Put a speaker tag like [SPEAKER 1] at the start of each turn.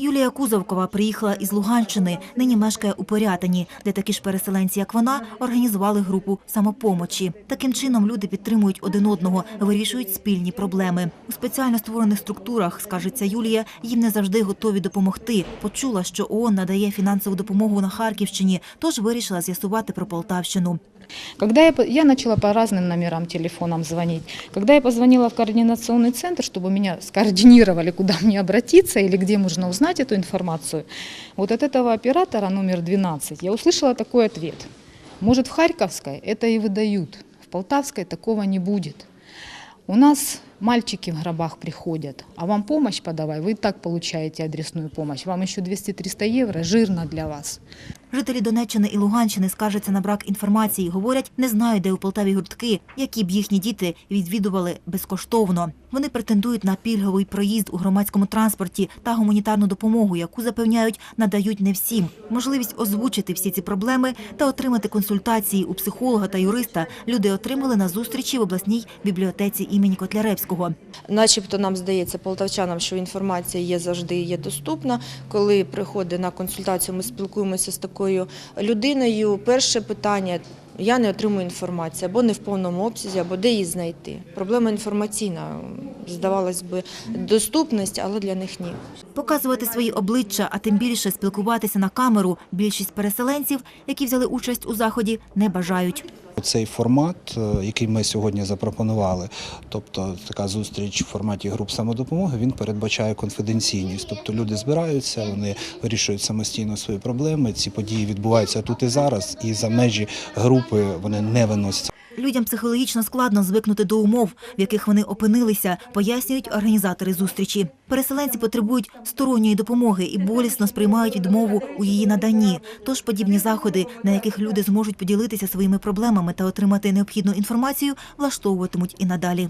[SPEAKER 1] Юлія Кузовкова приїхала із Луганщини, нині мешкає у Порятині, де такі ж переселенці, як вона, організували групу самопомочі. Таким чином люди підтримують один одного, вирішують спільні проблеми. У спеціально створених структурах, скажеться Юлія, їм не завжди готові допомогти. Почула, що ООН надає фінансову допомогу на Харківщині, тож вирішила з'ясувати про Полтавщину.
[SPEAKER 2] Когда я, по- я начала по разным номерам телефонам звонить, когда я позвонила в координационный центр, чтобы меня скоординировали, куда мне обратиться или где можно узнать эту информацию, вот от этого оператора номер 12 я услышала такой ответ. Может, в Харьковской это и выдают, в Полтавской такого не будет. У нас мальчики в гробах приходят, а вам помощь подавай, вы так получаете адресную помощь. Вам еще 200-300 евро, жирно для вас.
[SPEAKER 1] Жителі Донеччини і Луганщини скаржаться на брак інформації. Говорять, не знають, де у Полтаві гуртки, які б їхні діти відвідували безкоштовно. Вони претендують на пільговий проїзд у громадському транспорті та гуманітарну допомогу, яку запевняють, надають не всім. Можливість озвучити всі ці проблеми та отримати консультації у психолога та юриста люди отримали на зустрічі в обласній бібліотеці імені Котляревського.
[SPEAKER 3] Начебто нам здається полтавчанам, що інформація є завжди є доступна. Коли приходить на консультацію, ми спілкуємося з такою людиною. Перше питання. Я не отримую інформацію або не в повному обсязі, або де її знайти. Проблема інформаційна, здавалось би, доступність, але для них ні.
[SPEAKER 1] Показувати свої обличчя, а тим більше спілкуватися на камеру. Більшість переселенців, які взяли участь у заході, не бажають.
[SPEAKER 4] Цей формат, е, який ми сьогодні запропонували, тобто така зустріч в форматі груп самодопомоги, він передбачає конфіденційність. Тобто люди збираються, вони вирішують самостійно свої проблеми. Ці події відбуваються тут і зараз, і за межі групи вони не виносяться.
[SPEAKER 1] Людям психологічно складно звикнути до умов, в яких вони опинилися, пояснюють організатори зустрічі. Переселенці потребують сторонньої допомоги і болісно сприймають відмову у її наданні. Тож подібні заходи, на яких люди зможуть поділитися своїми проблемами та отримати необхідну інформацію, влаштовуватимуть і надалі.